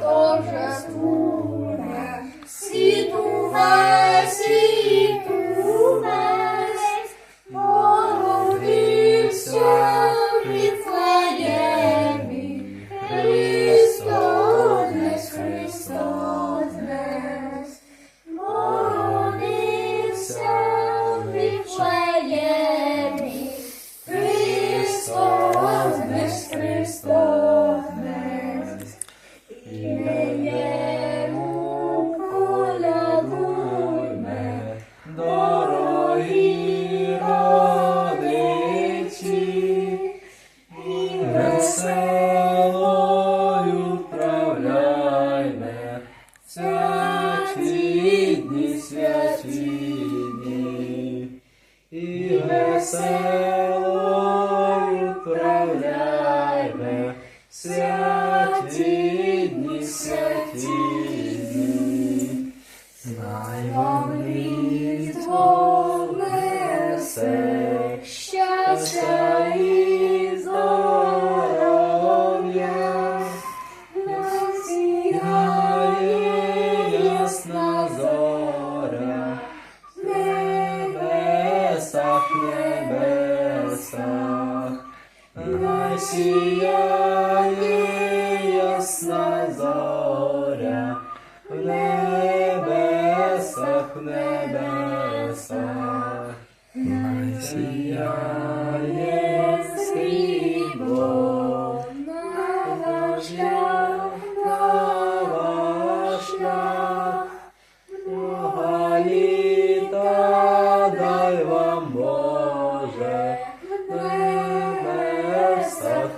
торжествує, світу весь, світу весь, породився в веселою вправляйме, святі дні, святі дні. Знай вам Твоє все щастя сіяє ясна зоря, в небесах, в небесах, Най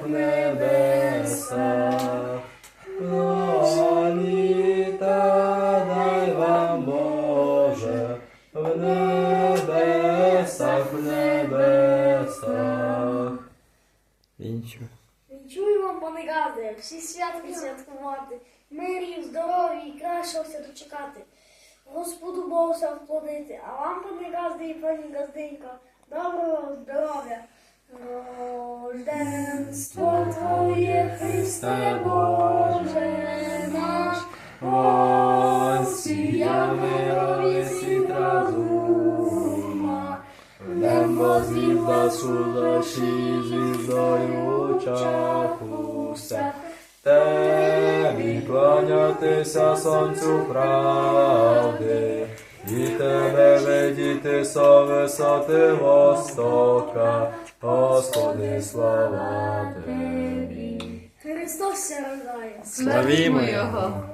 небесах, в небесах, дай вам Боже, в небесах, в небесах. Чую вам, пане Газде, всі святки святкувати, мирів, здоров'я і кращого все дочекати. Господу Богу вплодити, а вам, пане Газде і пані Газденька, доброго здоров'я. Рожденство Твоє, Христе Боже наш, Осія мирові світ розума, Небо звізда судачі звіздою в очах усе. Тебі кланятися сонцю правди, і тебе видіти со висоти востока, Господи, слава Тобі. Христос ся рождає. Славімо Його!